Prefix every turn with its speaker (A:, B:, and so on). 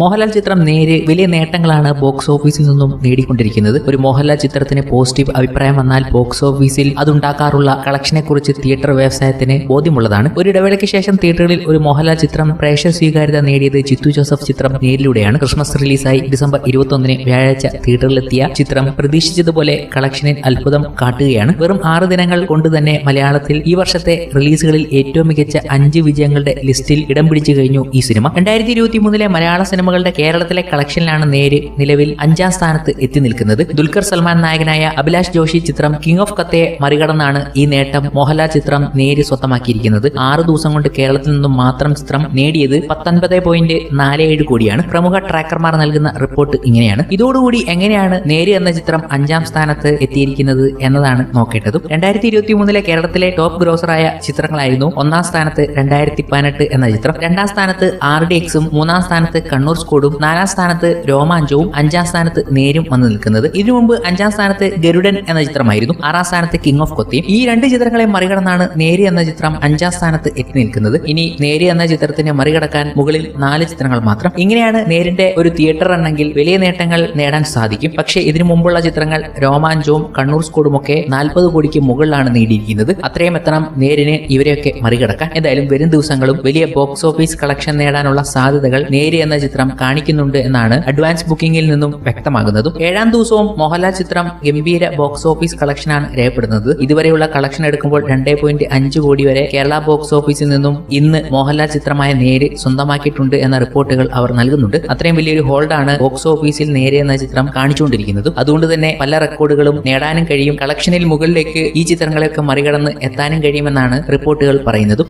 A: മോഹൻലാൽ ചിത്രം നേര് വലിയ നേട്ടങ്ങളാണ് ബോക്സ് ഓഫീസിൽ നിന്നും നേടിക്കൊണ്ടിരിക്കുന്നത്. ഒരു മോഹൻലാൽ ചിത്രത്തിന് പോസിറ്റീവ് അഭിപ്രായം വന്നാൽ ബോക്സ് ഓഫീസിൽ അതുണ്ടാക്കാറുള്ള കളക്ഷനെ കുറിച്ച് തിയേറ്റർ വ്യവസായത്തിന് ബോധ്യമുള്ളതാണ്. ഒരു ഇടവേളയ്ക്ക് ശേഷം തിയേറ്ററുകളിൽ ഒരു മോഹൻലാൽ ചിത്രം പ്രേക്ഷക സ്വീകാര്യത നേടിയത് ചിത്തു ജോസഫ് ചിത്രം നേരിലൂടെയാണ്. ക്രിസ്മസ് റിലീസായി ഡിസംബർ ഇരുപത്തൊന്നിന് വ്യാഴാഴ്ച തിയേറ്ററിലെത്തിയ ചിത്രം പ്രതീക്ഷിച്ചതുപോലെ കളക്ഷനിൽ അത്ഭുതം കാട്ടുകയാണ്. വെറും ആറ് ദിനങ്ങൾ കൊണ്ട് തന്നെ മലയാളത്തിൽ ഈ വർഷത്തെ റിലീസുകളിൽ ഏറ്റവും മികച്ച അഞ്ച് വിജയങ്ങളുടെ ലിസ്റ്റിൽ ഇടം പിടിച്ചു കഴിഞ്ഞു ഈ സിനിമ. രണ്ടായിരത്തി ഇരുപത്തി മലയാള സിനിമകളുടെ കേരളത്തിലെ കളക്ഷനിലാണ് നേര് നിലവിൽ അഞ്ചാം സ്ഥാനത്ത് എത്തി നിൽക്കുന്നത്. ദുൽഖർ സൽമാൻ നായകനായ അഭിലാഷ് ജോഷി ചിത്രം കിങ് ഓഫ് കത്തയെ മറികടന്നാണ് ഈ നേട്ടം മോഹൻലാൽ ചിത്രം നേര് സ്വന്തമാക്കിയിരിക്കുന്നത്. ആറ് ദിവസം കൊണ്ട് കേരളത്തിൽ നിന്നും മാത്രം ചിത്രം നേടിയത് പത്തൊൻപത് പോയിന്റ് നാല് ഏഴ് കോടിയാണ്. പ്രമുഖ ട്രാക്കർമാർ നൽകുന്ന റിപ്പോർട്ട് ഇങ്ങനെയാണ്. ഇതോടുകൂടി എങ്ങനെയാണ് നേര് എന്ന ചിത്രം അഞ്ചാം സ്ഥാനത്ത് എത്തിയിരിക്കുന്നത് എന്നതാണ് നോക്കേണ്ടതും. രണ്ടായിരത്തി ഇരുപത്തി മൂന്നിലെ കേരളത്തിലെ ടോപ്പ് ഗ്രോസറായ ചിത്രങ്ങളായിരുന്നു ഒന്നാം സ്ഥാനത്ത് രണ്ടായിരത്തി പതിനെട്ട് എന്ന ചിത്രം. രണ്ടാം സ്ഥാനത്ത് ആർ ഡി എക്സും മൂന്നാം സ്ഥാനത്ത് കണ്ണൂർ സ്കോഡും നാലാം സ്ഥാനത്ത് രോമാഞ്ചവും അഞ്ചാം സ്ഥാനത്ത് നേരും വന്നു നിൽക്കുന്നത്. ഇതിനു മുമ്പ് അഞ്ചാം സ്ഥാനത്ത് ഗരുഡൻ എന്ന ചിത്രമായിരുന്നു. ആറാം സ്ഥാനത്ത് കിങ് ഓഫ് കൊത്തിയും ഈ രണ്ട് ചിത്രങ്ങളെ മറികടന്നാണ് നേരി എന്ന ചിത്രം അഞ്ചാം സ്ഥാനത്ത് എത്തി നിൽക്കുന്നത്. ഇനി നേരി എന്ന ചിത്രത്തിനെ മറികടക്കാൻ മുകളിൽ നാല് ചിത്രങ്ങൾ മാത്രം. ഇങ്ങനെയാണ് നേരിന്റെ ഒരു തിയേറ്റർ എന്നെങ്കിൽ വലിയ നേട്ടങ്ങൾ നേടാൻ സാധിക്കും. പക്ഷേ ഇതിനു മുമ്പുള്ള ചിത്രങ്ങൾ രോമാഞ്ചവും കണ്ണൂർ സ്കോഡും ഒക്കെ നാൽപ്പത് കോടിക്ക് മുകളിലാണ് നേടിയിരിക്കുന്നത്. അത്രയും എത്തണം നേരിന് ഇവരെയൊക്കെ മറികടക്കാൻ. എന്തായാലും വരും ദിവസങ്ങളും വലിയ ബോക്സ് ഓഫീസ് കളക്ഷൻ നേടാനുള്ള സാധ്യതകൾ നേരി എന്ന ചിത്രം കാണിക്കുന്നുണ്ട് എന്നാണ് അഡ്വാൻസ് ബുക്കിംഗിൽ നിന്നും വ്യക്തമാകുന്നതും. ഏഴാം ദിവസവും മോഹൻലാൽ ചിത്രം ഗംഭീര ബോക്സ് ഓഫീസ് കളക്ഷനാണ് രേഖപ്പെടുന്നത്. ഇതുവരെയുള്ള കളക്ഷൻ എടുക്കുമ്പോൾ രണ്ടേ പോയിന്റ് അഞ്ച് കോടി വരെ കേരള ബോക്സ് ഓഫീസിൽ നിന്നും ഇന്ന് മോഹൻലാൽ ചിത്രമായ നേര് സ്വന്തമാക്കിയിട്ടുണ്ട് എന്ന റിപ്പോർട്ടുകൾ അവർ നൽകുന്നുണ്ട്. അത്രയും വലിയൊരു ഹോൾഡാണ് ബോക്സ് ഓഫീസിൽ നേരെ എന്ന ചിത്രം കാണിച്ചുകൊണ്ടിരിക്കുന്നത്. അതുകൊണ്ട് തന്നെ പല റെക്കോർഡുകളും നേടാനും കഴിയും. കളക്ഷനിൽ മുകളിലേക്ക് ഈ ചിത്രങ്ങളെയൊക്കെ മറികടന്ന് എത്താനും കഴിയുമെന്നാണ് റിപ്പോർട്ടുകൾ പറയുന്നതും.